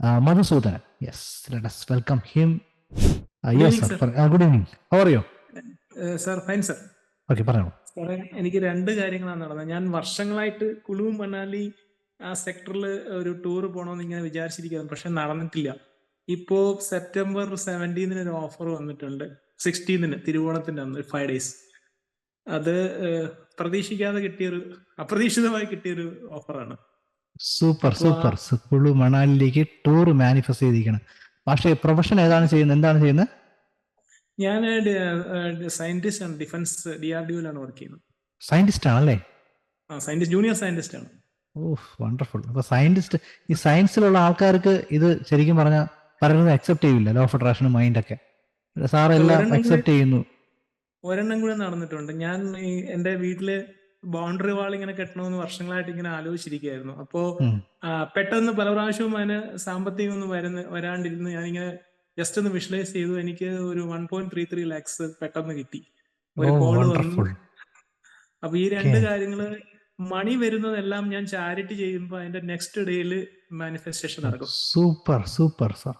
uh, yes let sir. Uh, good evening. How are you? Sir fine sir okay പറയാം സാറേ എനിക്ക് രണ്ട് കാര്യങ്ങളാണ് നടന്നത്. ഞാൻ വർഷങ്ങളായിട്ട് കുളു മണാലി ആ സെക്ടറിൽ ഒരു ടൂർ പോകണമെന്ന് ഇങ്ങനെ വിചാരിച്ചിരിക്കുന്നു. പക്ഷെ നടന്നിട്ടില്ല. ഇപ്പോ സെപ്റ്റംബർ സെവന്റീനിന് ഒരു ഓഫർ വന്നിട്ടുണ്ട്. സിക്സ്റ്റീനിന് തിരുവോണത്തിന്റെ അന്ന് ഫൈവ് ഡേയ്സ് അത് പ്രതീക്ഷിക്കാതെ കിട്ടിയൊരു അപ്രതീക്ഷിതമായി കിട്ടിയൊരു ഓഫറാണ് സൂപ്പർ സൂപ്പർ കുളു മണാലിലേക്ക് ടൂർ മാനിഫെസ്റ്റ് ചെയ്തിരിക്കണം. പക്ഷേ പ്രൊഫഷൻ ഏതാണ് ചെയ്യുന്നത്? എന്താണ് ചെയ്യുന്നത്? ഞാൻ സയന്റിസ്റ്റ് ആണ്. Defence D R D work ചെയ്യുന്നത്. സയന്റിസ്റ്റ് ആണല്ലേ? സയന്റിസ്റ്റ് ജൂനിയർ സയന്റിസ്റ്റ് ആണ്. ഓഹ് വണ്ടർഫുൾ അപ്പൊ സയന്റിസ്റ്റ് ഈ സയൻസിലുള്ള ആൾക്കാർക്ക് ഇത് ശരിക്കും പറഞ്ഞാൽ പറയുന്നത് അക്സെപ്റ്റ് ചെയ്യില്ല. ലോ ഓഫ് അട്രാക്ഷനും മൈൻഡൊക്കെ സാർ എല്ലാം അക്സെപ്റ്റ് ചെയ്യുന്നു. ഒരെണ്ണം കൂടെ നടന്നിട്ടുണ്ട്. ഞാൻ എന്റെ വീട്ടിൽ ബൗണ്ടറി വാൾ ഇങ്ങനെ കെട്ടണമെന്ന് വർഷങ്ങളായിട്ട് ഇങ്ങനെ ആലോചിച്ചിരിക്കുകയായിരുന്നു. അപ്പോ പെട്ടെന്ന് പല പ്രാവശ്യവും അതിന് സാമ്പത്തികം ഒന്നും വരുന്ന വരാണ്ടിരുന്ന് ഞാനിങ്ങനെ ജസ്റ്റ് ഒന്ന് വിഷ്വലൈസ് ചെയ്തു. എനിക്ക് ഒരു one point three three lakhs പെട്ടെന്ന് കിട്ടി. ഒരു കോൾ വന്നു. അപ്പൊ ഈ രണ്ട്. കാര്യങ്ങൾ മണി വരുന്നതെല്ലാം ഞാൻ ചാരിറ്റി ചെയ്യുമ്പോ അതിന്റെ നെക്സ്റ്റ് ഡേയിൽ മാനിഫെസ്റ്റേഷൻ നടക്കും. Super super sir.